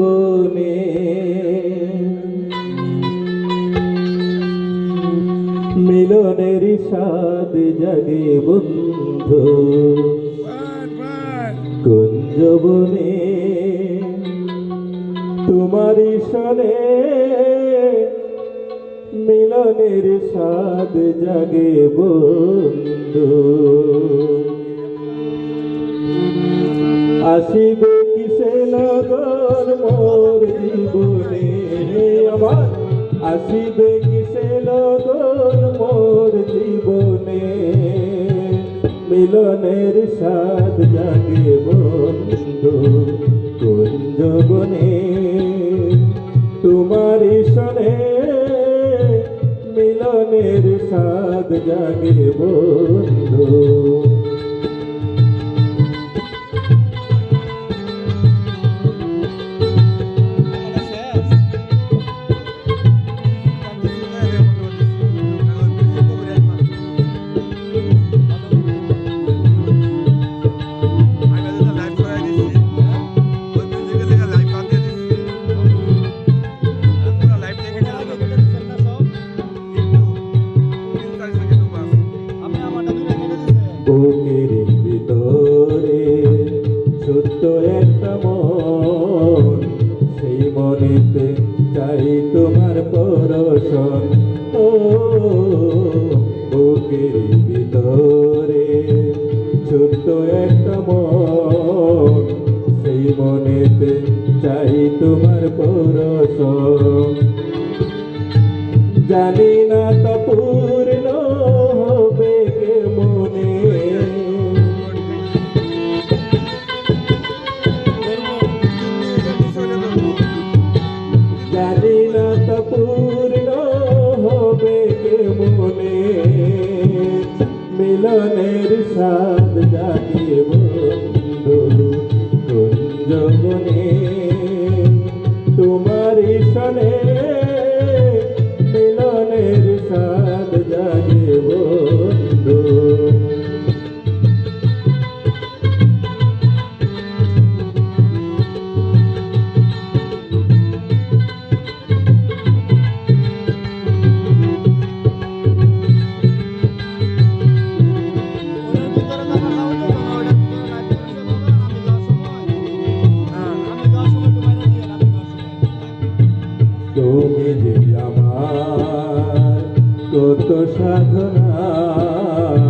জীবনে। মিলনের স্বাদ জাগে বন্ধু। কুঞ্জবনে তোমারই সনে মিলনের স্বাদ জাগে বন্ধু। মোর জীবনে আমার আসিবে কিসে লগন মোর জীবনে মিলনের স্বাদ জাগে বন্ধু কুঞ্জবনে। তোমার সনে মিলনের স্বাদ জাগে বন্ধু বুকের ভিতরে ছোট্ট একটা মন। সেই মনেতে চাই তোমার পরশন। ও বুকের ভিতরে ছোট্ট একটা মন। সেই মনেতে চাই তোমার পরশন। জানি না তা জানি পূর্ণ হবে মনে? মিলনের সাদ জাগে সাধনার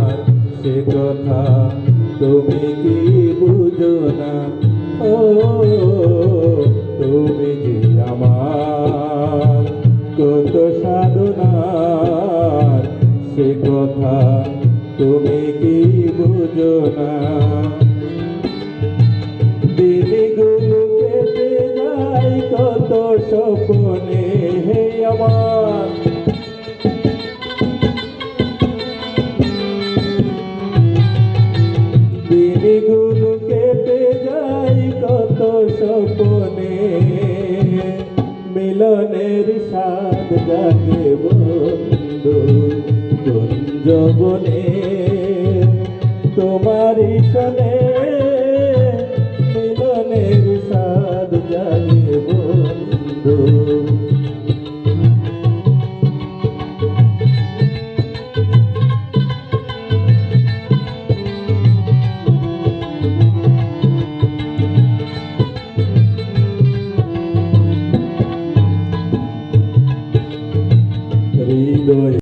সে কথা তুমি কি বুঝো না? ও, তুমি যে আমার কত সাধনার সে কথা তুমি কি বুঝো না? স্বপ্নে মিলনের সাদ জাগে বন্ধু কুঞ্জবনে